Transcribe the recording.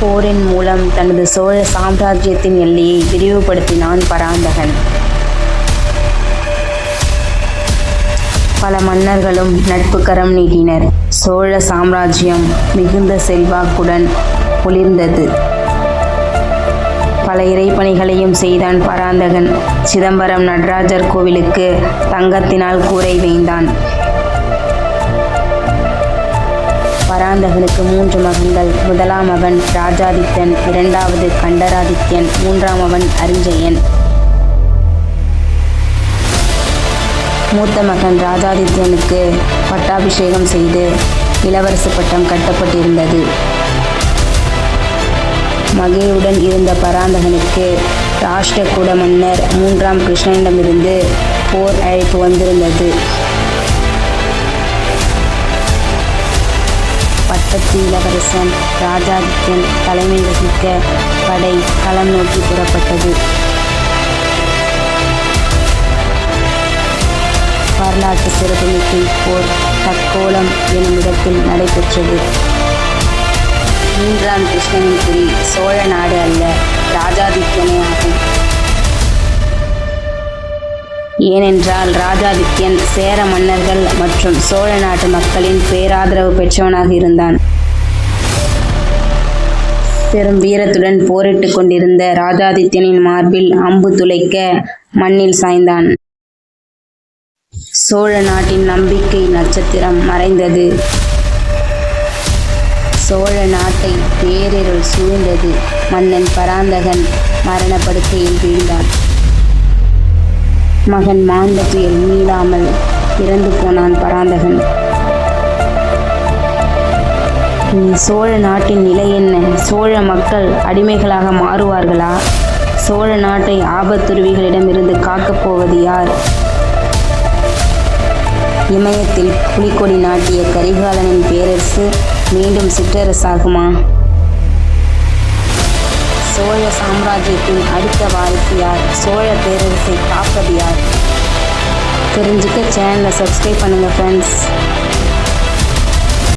போரின் மூலம் தனது சோழ சாம்ராஜ்யத்தின் எல்லையை விரிவுபடுத்தினான் பராந்தகன். பல மன்னர்களும் நட்பு கரம் நீட்டினர். சோழ சாம்ராஜ்யம் மிகுந்த செல்வாக்குடன் ஒளிர்ந்தது. பல இறைப்பணிகளையும் செய்தான் பராந்தகன். சிதம்பரம் நடராஜர் கோவிலுக்கு தங்கத்தினால் கூரை வேய்ந்தான். பராந்தகனுக்கு மூன்று மகன்கள். முதலாம் மகன் ராஜாதித்யன் இரண்டாவது கண்டராதித்யன், மூன்றாம் மகன் அரிஞ்சயன். மூத்த மகன் ராஜாதித்யனுக்கு பட்டாபிஷேகம் செய்து இளவரசு பட்டம் கட்டப்பட்டிருந்தது. மகையுடன் இருந்த பராந்தகனுக்கு ராஷ்டிரகூட மன்னர் மூன்றாம் கிருஷ்ணனிடமிருந்து போர் அழைப்பு வந்திருந்தது. பட்டத்து இளவரசன் ராஜாதித்யன் தலைமை வகிக்க படை களம் நோக்கி புறப்பட்டது. வரலாற்று சிறப்புமிக்க போர் தக்கோலம் எனுமிடத்தில் நடைபெற்றது. மூன்றாம் கிருஷ்ணனின் குறி சோழ நாடு அல்ல ராஜாதித்யனே ஆகும். ஏனென்றால் ராஜாதித்யன் சேர மன்னர்கள் மற்றும் சோழ நாட்டு மக்களின் பேராதரவு பெற்றவனாக இருந்தான். பெரும் வீரத்துடன் போரிட்டுக் கொண்டிருந்த ராஜாதித்யனின் மார்பில் அம்பு துளைக்க மண்ணில் சாய்ந்தான். சோழ நாட்டின் நம்பிக்கை நட்சத்திரம் மறைந்தது. சோழ நாட்டை பேரிருள் சூழ்ந்தது. மன்னன் பராந்தகன் மரணப்படுக்கையில் வீழ்ந்தான். மகன் மாண்ட புயல் மீளாமல் இறந்து போனான் பராந்தகன். சோழ நாட்டின் நிலை சோழ மக்கள் அடிமைகளாக மாறுவார்களா? சோழ நாட்டை ஆபத்துருவிகளிடமிருந்து காக்கப் போவது யார்? இமயத்தில் புலிக்கொடி நாட்டிய கரிகாலனின் பேரரசு மீண்டும் சிற்றரசாகுமா? சோழ சாம்ராஜ்யத்தின் அடுத்த வாரிசு யார்? சோழ பேரரசை காப்பது யார்? தெரிஞ்சுக்க சேனலை சப்ஸ்கிரைப் பண்ணுங்கள் ஃப்ரெண்ட்ஸ்.